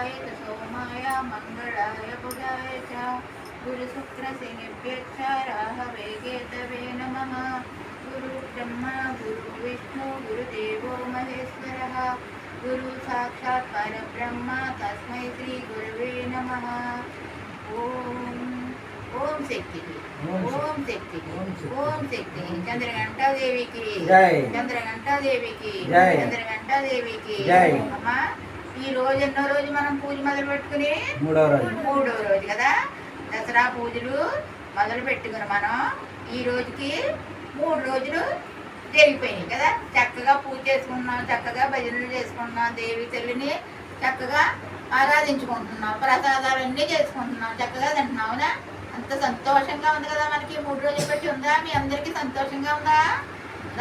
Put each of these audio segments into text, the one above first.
आदित्याय च सोमाय मङ्गलाय बुधाय च गुरुशुक्रशनिभ्यश्च राहवे केतवे नमः गुरुब्रह्मा गुरुविष्णु गुरुदेवो महेश्वरः गुरु साक्षात् परब्रह्म तस्मै श्रीगुरवे नमः ఓం ఓం శక్తికి ఓం శక్తికి ఓం శక్తి చంద్రఘంటాదేవికి జై. చంద్రఘంటాదేవికి జై. చంద్రఘంటాదేవికి జై. అమ్మా ఈ రోజు ఎన్నో రోజు మనం పూజ మొదలు పెట్టుకుని? మూడవ రోజు. మూడో రోజు కదా? దసరా పూజలు మొదలు పెట్టుకుని మనం ఈ రోజుకి మూడు రోజులు జరిగిపోయినాయి కదా? చక్కగా పూజ చేసుకుంటున్నాం చక్కగా భజనలు చేసుకుంటున్నాం దేవి తల్లిని చక్కగా ఆరాధించుకుంటున్నాం ప్రసాదాలన్నీ చేసుకుంటున్నాం చక్కగా తింటున్నాం అంత సంతోషంగా ఉంది కదా మనకి? మూడు రోజులు పెట్టి ఉందా? మీ అందరికీ సంతోషంగా ఉందా?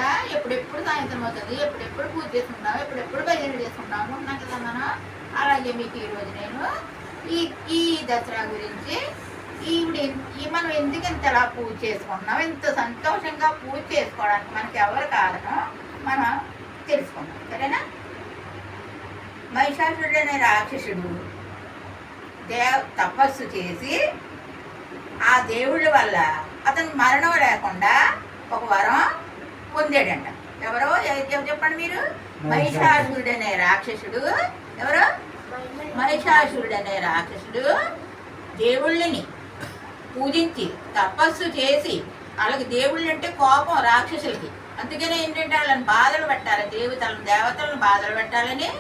ఉందా ఎప్పుడెప్పుడు సాయంత్రం అవుతుంది? ఎప్పుడెప్పుడు పూజ చేసుకుంటాము ఎప్పుడెప్పుడు భజన చేసుకుంటాము అనుకుంటున్నాం కదా మనం అలాగే మీకు ఈరోజు నేను ఈ ఈ దసరా గురించి ఈవిడ ఈ మనం ఎందుకు ఇంతలా పూజ చేసుకుంటున్నాం? ఇంత సంతోషంగా పూజ చేసుకోవడానికి మనకి ఎవరు కారణం? మనం తెలుసుకుందాం. సరేనా? మహిషాసురుడు అనే రాక్షసుడు. దేవ తపస్సు చేసి ఆ దేవుళ్ళ వల్ల అతను మరణం లేకుండా ఒక వరం పొందాడంట. ఎవరో చెప్పండి మీరు? మహిషాసురుడు అనే రాక్షసుడు. ఎవరు? మహిషాసురుడు అనే రాక్షసుడు. దేవుళ్ళని పూజించి తపస్సు చేసి వాళ్ళకి దేవుళ్ళు అంటే కోపం రాక్షసులకి. అందుకనే ఏంటంటే వాళ్ళని బాధలు పెట్టాలి. దేవతలను దేవతలను బాధలు పెట్టాలని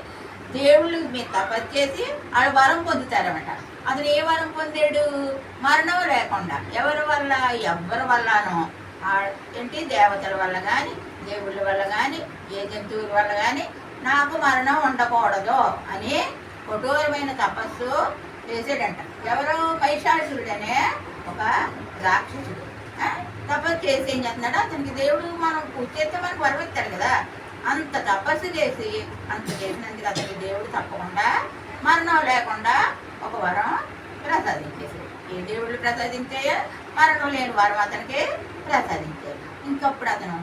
దేవుళ్ళు మీరు తపస్సు చేసి వాళ్ళు వరం పొందుతారన్నమాట. అతను ఏ వరం పొందాడు? మరణం లేకుండా. ఎవరి వల్ల? ఎవరి వల్లనో. ఆ- ఏంటి దేవతల వల్ల కానీ దేవుళ్ళ వల్ల కానీ ఏ జంతువుల వల్ల కానీ నాకు మరణం ఉండకూడదు అని కఠోరమైన తపస్సు చేసాడంట ఎవరు మహిషాసురుడనే ఒక రాక్షసుడు. తపస్సు చేసి ఏం చేస్తున్నాడు? అతనికి దేవుడు మనం పూజ చేస్తే మనకు వరం కదా. అంత తపస్సు చేసి అంత చేసినందుకు అతనికి దేవుడు తప్పకుండా మరణం లేకుండా ఒక వరం ప్రసాదించేసాడు ఏ దేవుళ్ళు ప్రసాదించాయో మరణం లేని వారు అతనికి ప్రసాదించారు ఇంకప్పుడు అతను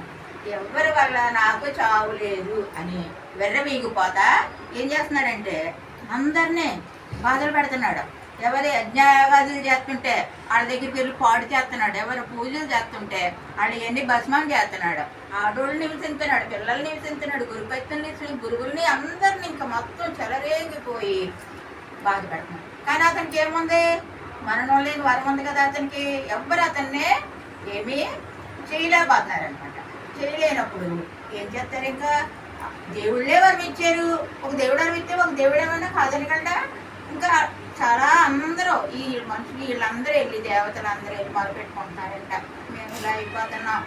ఎవరి వల్ల నాకు చావు లేదు? అని వెర్రవీగిపోతా ఏం చేస్తున్నాడంటే అందరినీ బాధలు పెడుతున్నాడు. ఎవరి యజ్ఞాగాదులు చేస్తుంటే వాళ్ళ దగ్గరికి వెళ్ళి పాడు చేస్తున్నాడు. ఎవరు పూజలు చేస్తుంటే వాళ్ళు ఎన్ని భస్మం చేస్తున్నాడు. ఆడోళ్ళు నివసించున్నాడు పిల్లలు నివసించున్నాడు గురుపత్తులు గురువుల్ని అందరిని ఇంకా మొత్తం చెలరేగిపోయి బాధ పెడుతున్నాడు. కానీ అతనికి ఏముంది? మరణం లేని వరం ఉంది కదా అతనికి? ఎవ్వరు అతన్ని ఏమీ చేయలేకపోతున్నారనమాట చేయలేనప్పుడు ఏం చేస్తారు ఇంకా? దేవుళ్ళే వరం ఇచ్చారు ఒక దేవుడు అరవిస్తే ఒక దేవుడు ఏమన్నా కాదనకుండా ఇంకా చాలా అందరూ ఈ మనుషులు వీళ్ళందరూ వెళ్ళి దేవతలు అందరూ వెళ్ళి మొదలుపెట్టుకుంటున్నారంట మేము ఇలా అయిపోతున్నాం.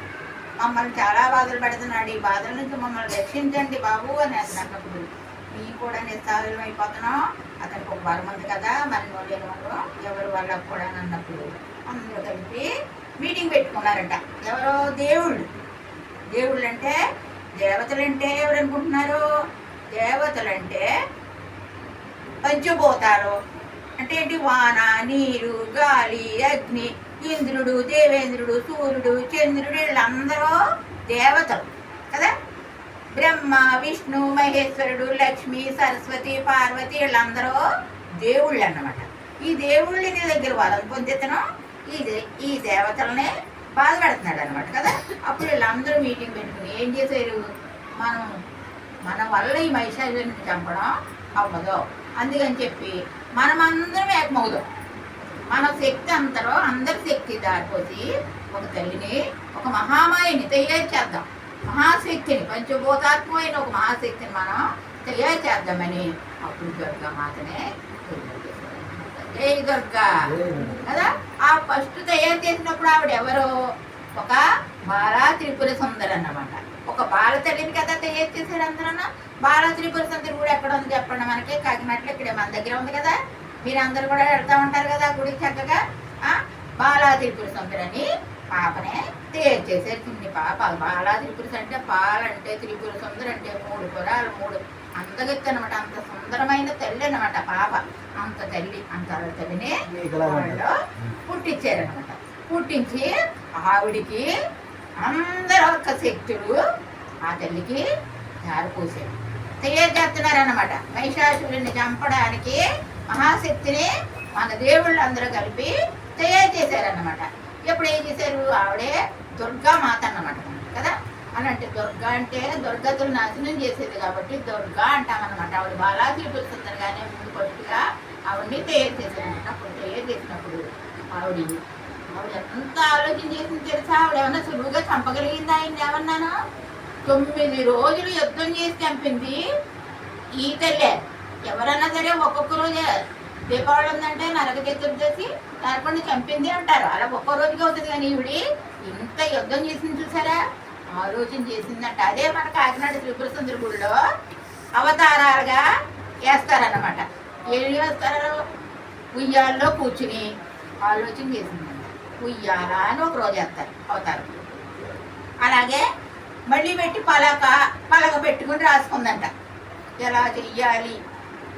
మమ్మల్ని చాలా బాధలు పెడుతున్నాడు. ఈ బాధల నుంచి మమ్మల్ని రక్షించండి బాబు అని అతను అన్నప్పుడు మేము కూడా నిస్సారం అయిపోతున్నాం. అతనికి ఒక వరం ఉంది కదా మరి లేని వాళ్ళు ఎవరి వాళ్ళకు కూడా అన్నప్పుడు అందరూ కలిపి మీటింగ్ పెట్టుకున్నారంట. ఎవరో దేవుళ్ళు. దేవుళ్ళు అంటే దేవతలు అంటే ఎవరు అనుకుంటున్నారు దేవతలు అంటే పంచభూతాలు. అంటే ఏంటి? వాన నీరు గాలి అగ్ని ఇంద్రుడు దేవేంద్రుడు సూర్యుడు చంద్రుడు వీళ్ళందరూ దేవతలు కదా? బ్రహ్మ విష్ణు మహేశ్వరుడు లక్ష్మి సరస్వతి పార్వతి వీళ్ళందరూ దేవుళ్ళు అన్నమాట. ఈ దేవుళ్ళని దగ్గర వరం పొందితను. ఈ దే- ఈ దేవతలనే బాధపడుతున్నాడు అనమాట కదా. అప్పుడు వీళ్ళందరూ మీటింగ్ పెట్టుకుని ఏం చేశారు? మనం మన వల్ల ఈ మహిషాసురుని చంపడం అవ్వదు. అందుకని చెప్పి మనమందరం ఏకమవుదాం. మన శక్తి అంతలో అందరి శక్తి దారిపోసి ఒక తల్లిని ఒక మహామాయని తయారు చేద్దాం. మహాశక్తిని పంచభూతాత్మైన ఒక మహాశక్తిని మనం తెలియచేద్దామని అప్పుడు దుర్గా మాతనే ఏ జై దుర్గా. కదా? ఆ ఫస్ట్ తయారు చేసినప్పుడు ఆవిడ ఎవరు? ఒక బాలా త్రిపుర సుందరి అన్నమాట. ఒక బాల తల్లిని కదా తయారు చేశారు అందరన్నా బాల త్రిపుర సుందరి కూడా ఎక్కడ ఉంది చెప్పండి మనకి? కాకినాడలో ఇక్కడ మన దగ్గర ఉంది కదా? మీరందరూ కూడా వెళ్తా ఉంటారు కదా గుడి గుడికి చక్కగా. ఆ? బాలా త్రిపుర సుందరి అని పాపనే తయారు చేశారు చిన్ని పాప బాలా త్రిపుర అంటే పాలంటే త్రిపుర సుందరి అంటే మూడు పురాలు మూడు అందగత్తు అనమాట అంత సుందరమైన తల్లి అనమాట పాప. అంత తల్లి అంత తల్లిని పుట్టించారనమాట పుట్టించి ఆవిడికి అందరూ శక్తులు ఆ తల్లికి జారిపోసాడు తయారు చేస్తున్నారన్నమాట మహిషాసురుడిని చంపడానికి మహాశక్తిని మన దేవుళ్ళు అందరూ కలిపి తయారు చేశారన్నమాట. ఎప్పుడు ఏం చేశారు? ఆవిడే దుర్గా మాత అన్నమాట. కదా? అలాంటి దుర్గా అంటే దుర్గతులు నాశనం చేసేది కాబట్టి దుర్గా అంటామన్నమాట. ఆవిడ బాలాజీ పుస్తుంది కానీ ముందు కొద్దిగా ఆవిడని తయారు చేశారన్నమాట అప్పుడు తయారు చేసినప్పుడు ఆవిడ ఆవిడ ఎంత ఆలోచన చేసింది తెలుసా? ఆవిడ ఏమన్నా సులువుగా చంపగలిగిందా ఆయన ఏమన్నాను? తొమ్మిది రోజులు యుద్ధం చేసి చంపింది ఈ తల్లే. ఎవరన్నా సరే ఒక్కొక్క రోజే దీపావళి ఉందంటే నరక చతుర్దశి నరకుండా చంపింది అంటారు. అలా ఒక్క రోజుకి అవుతుంది కానీ ఈవిడి ఇంత యుద్ధం చేసింది చూసారా? ఆలోచన చేసిందంట అదే మన కాకినాడ త్రిపుర సుందరి గుడిలో అవతారాలుగా వేస్తారన్నమాట. ఏం వేస్తారు? ఉయ్యాల్లో కూర్చుని ఆలోచన చేసిందంట. ఉయ్యాల అని ఒక రోజు వేస్తారు అవతారం. అలాగే మళ్ళీ పెట్టి పలక పలక పెట్టుకుని రాసుకుందంట. ఎలా చెయ్యాలి?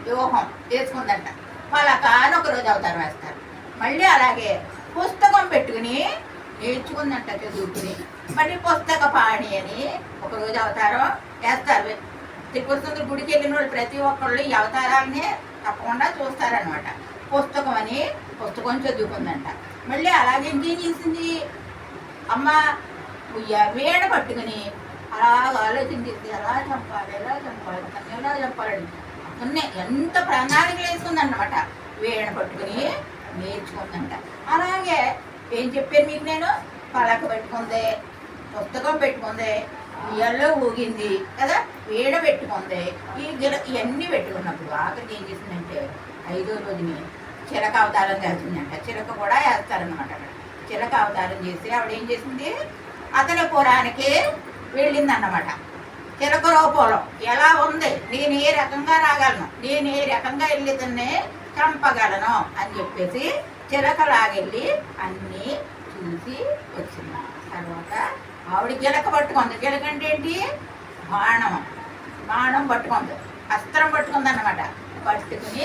వ్యూహం వేసుకుందంట. పలక అని ఒక రోజు అవతారం వేస్తారు. మళ్ళీ అలాగే పుస్తకం పెట్టుకుని నేర్చుకుందంట చదువుకుని మళ్ళీ పుస్తక పాణి అని ఒకరోజు అవతారం వేస్తారు. త్రిపురసుందరు గుడికి వెళ్ళిన వాళ్ళు ప్రతి ఒక్కళ్ళు ఈ అవతారాలనే తప్పకుండా చూస్తారనమాట పుస్తకం అని పుస్తకం చదువుకుందంట. మళ్ళీ అలాగే ఇంకేం చేసింది? అమ్మ ఉయ్య వేడ పట్టుకుని అలా ఆలోచించింది ఎలా చంపాలి ఎలా చంపాలి ఎలా చంపాలని. అతన్నే ఎంత ప్రణాళికలు వేసుకుందన్నమాట. వేడ పట్టుకుని నేర్చుకుందంట. అలాగే ఏం చెప్పాను మీకు నేను? పలక పెట్టుకుంది పుస్తకం పెట్టుకుంది ఇయల్లో ఊగింది కదా? వేడ పెట్టుకుంది. ఈ గిల ఇవన్నీ పెట్టుకున్నప్పుడు ఆఖరికి ఏం చేసిందంటే ఐదో రోజుని చిలక అవతారం చేస్తుందంట చిలక కూడా వేస్తారనమాట అక్కడ. చిలక అవతారం చేసి ఆవిడ ఏం చేసింది? అతని పురానికి వెళ్ళిందన్నమాట. చిలక రూపంలో. ఎలా ఉంది? నేను ఏ రకంగా రాగలను? నేను ఏ రకంగా వెళ్ళేదాన్ని చంపగలను? అని చెప్పేసి చిలక లాగెళ్ళి అన్నీ చూసి వచ్చింది. తర్వాత ఆవిడ గిలక పట్టుకుంది. గిలక అంటే ఏంటి? బాణం. బాణం పట్టుకుంది. అస్త్రం పట్టుకుంది అన్నమాట పట్టుకుని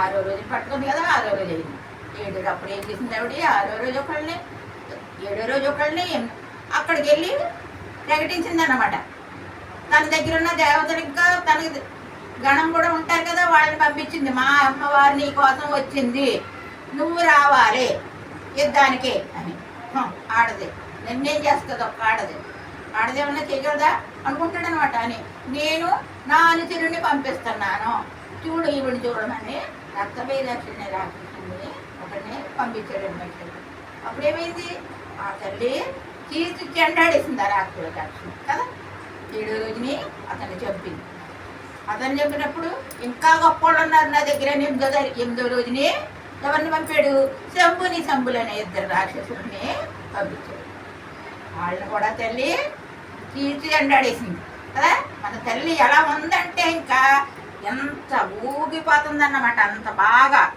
ఆరో రోజు పట్టుకుంది కదా ఆరో రోజు అయింది. ఏడు అప్పుడు ఏం చేసింది ఆవిడ? ఆరో రోజు ఒకళ్ళని ఏడో రోజు ఒకళ్ళని అక్కడికి వెళ్ళి ప్రకటించింది అన్నమాట తన దగ్గర ఉన్న దేవతలు ఇంకా తన గణం కూడా ఉంటారు కదా వాళ్ళని పంపించింది. మా అమ్మవారు నీ కోసం వచ్చింది. నువ్వు రావాలి యుద్ధానికి అని. ఆడదే ఆడది. నిన్నేం చేస్తుంది ఒక ఆడది. ఆడదేమన్నా చేయగలదా? అనుకుంటాడు అనమాట అని. నేను నా అనుచరుని పంపిస్తున్నాను. చూడు ఈవిని చూడమని రక్తవేదాక్షిని రాక్షసుని ఒకరిని పంపించాడు అనమాట. అప్పుడు ఏమైంది ఆ తల్లి తీర్చి చెండాడేసింది ఆ రాక్షసుల కదా? ఏడో రోజుని అతన్ని చంపింది. అతను చెప్పినప్పుడు ఇంకా గొప్ప వాళ్ళు ఉన్నారు నా దగ్గర ఎనిమిదో ఎనిమిదో రోజుని ఎవరిని పంపాడు? శంభుని శంభులు అనే ఇద్దరు రాక్షసుల్ని పంపించాడు. వాళ్ళని కూడా తల్లి కీర్తి అండాడేసింది కదా మన తల్లి ఎలా ఉందంటే ఇంకా ఎంత ఊగిపోతుందన్నమాట అంత బాగా.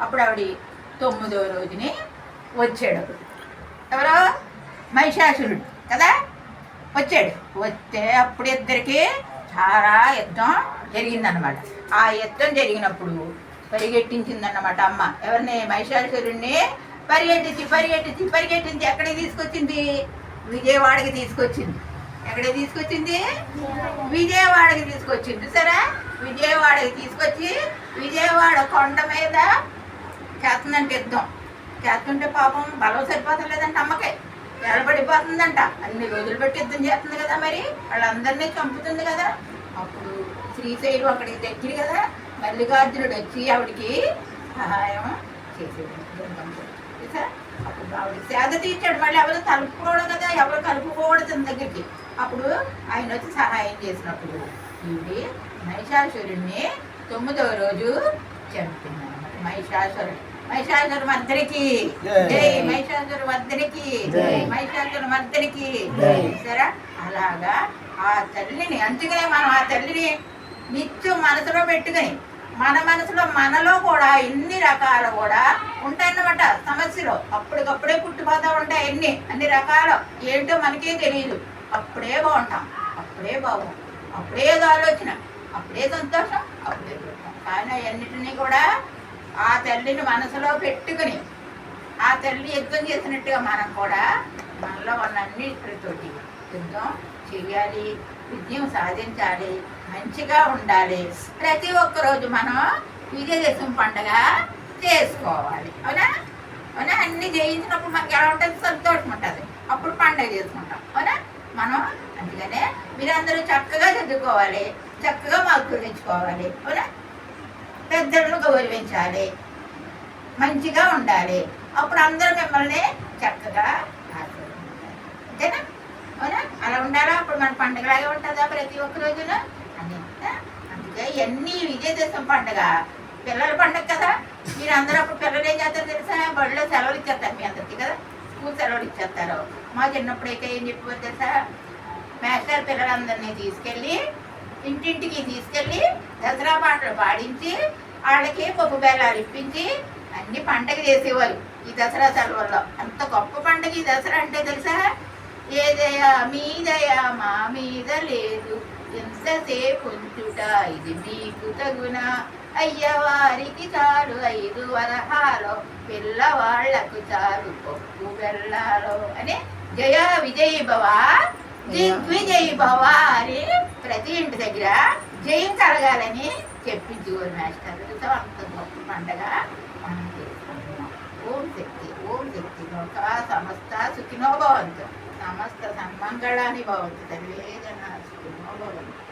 అప్పుడు ఆవిడ తొమ్మిదో రోజుని వచ్చాడు ఎవరో? మహిషాసురుడు. కదా వచ్చాడు. వస్తే అప్పుడు ఇద్దరికి చాలా యుద్ధం జరిగిందనమాట ఆ యుద్ధం జరిగినప్పుడు పరిగెట్టించిందన్నమాట అమ్మ. ఎవరిని? మహిషాసురుణ్ణి పరిగెట్టించి పరిగెట్టించి పరిగెట్టించి ఎక్కడికి తీసుకొచ్చింది? విజయవాడకి తీసుకొచ్చింది. ఎక్కడికి తీసుకొచ్చింది? విజయవాడకి తీసుకొచ్చింది. సరే? విజయవాడకి తీసుకొచ్చి విజయవాడ కొండ మీద చేస్తుందంటే యుద్ధం. చేస్తుంటే పాపం బలం సరిపోతలేదంట అమ్మకే. ఎడబడిపోతుందంట. అన్ని రోజులు పెట్టి యుద్ధం చేస్తుంది కదా మరి. వాళ్ళందరినీ చంపుతుంది కదా. అప్పుడు శ్రీశైలం అక్కడికి దగ్గర కదా. మల్లికార్జునుడు వచ్చి ఆవిడకి సహాయం చేసేది? అప్పుడు ఆవిడ సేద తీర్చాడు. మళ్ళీ ఎవరు కలుపుకోవడం కదా ఎవరు కలుపుకోవడం తన దగ్గరికి. అప్పుడు ఆయన వచ్చి సహాయం చేసినప్పుడు ఈవిడి మహిషాసురుణ్ణి తొమ్మిదవ రోజు అనమాట మహిషాసురుడు. మహిషాసుర మర్దనికి జై. మహిషాసుర మర్దనికి జై. మహిషాసుర మర్దనికి జై. సరే అలాగా ఆ తల్లిని అందుకనే మనం ఆ తల్లిని నిత్యం మనసులో పెట్టుకుని మన మనసులో మనలో కూడా ఇన్ని రకాలు కూడా ఉంటాయన్నమాట సమస్యలు. అప్పటికప్పుడే పుట్టిపోతూ ఉంటాయి అన్ని అన్ని రకాలు. ఏంటో మనకే తెలియదు అప్పుడే బాగుంటాం అప్పుడే బాగుంటాం అప్పుడే ఏదో ఆలోచన అప్పుడే సంతోషం అప్పుడే కానీ అవన్నిటినీ కూడా ఆ తల్లిని మనసులో పెట్టుకుని ఆ తల్లి యుద్ధం చేసినట్టుగా మనం కూడా మనలో ఉన్న అన్నిటితోటి యుద్ధం చేయాలి. విజయం సాధించాలి మంచిగా ఉండాలి. ప్రతి ఒక్కరోజు మనం విజయదశమి పండగ చేసుకోవాలి. అవునా? అవునా? అన్ని జయించినప్పుడు మనకి ఎలా ఉంటుంది? సంతోషం ఉంటుంది. అప్పుడు పండగ చేసుకుంటాం. అవునా? మనం అందుకనే మీరందరూ చక్కగా చదువుకోవాలి. చక్కగా మార్కులు తెచ్చుకోవాలి అవునా? పెద్దలను గౌరవించాలి. మంచిగా ఉండాలి. అప్పుడు అందరూ మిమ్మల్ని చక్కగా ఆశీర్వదించాలి. అంతేనా అవునా? అలా ఉండాలా? అప్పుడు మన పండుగలాగే ఉంటుందా ప్రతి ఒక్క రోజున? అని అందుకే ఇవన్నీ విజయదశమి పండుగ. పిల్లల పండుగ కదా. మీరు అందరూ అప్పుడు పిల్లలు ఏం చేస్తారు తెలుసా? బడిలో సెలవులు ఇచ్చేస్తారు మీ అందరికీ కదా. స్కూల్ సెలవులు ఇచ్చేస్తారు. మా చిన్నప్పుడైతే ఏం చెప్పిపోతే తెలుసా? మేస్టర్ పిల్లలందరినీ తీసుకెళ్ళి ఇంటింటికి తీసుకెళ్ళి దసరా పాటలు పాడించి వాళ్ళకి పప్పు బెల్లాలు ఇప్పించి అన్ని పండగ చేసేవారు ఈ దసరా సెలవుల్లో. అంత గొప్ప పండగ ఈ దసరా అంటే తెలుసా? ఏదయా మీదయా మా మీద లేదు. ఎంతసేపు ఉంచుట ఇది మీకు తగున? అయ్యవారికి చాలు ఐదు వరహాలు పిల్లవాళ్ళకు చాలు పప్పు బెల్లాలు అని జయ విజయ్ భవ. దిగ్విజయ్ భవ అని ప్రతి ఇంటి దగ్గర జయం కలగాలని చెప్పించుకోరు మాస్టర్ సో అంత గొప్ప పండగ మనం చేసుకుంటున్నాం ఓం శక్తి ఓం శక్తి లోక సమస్త సుఖినో समस्तसन्मङ्गलानि भवन्ति सर्वे जनाः सुखिनो भवन्ति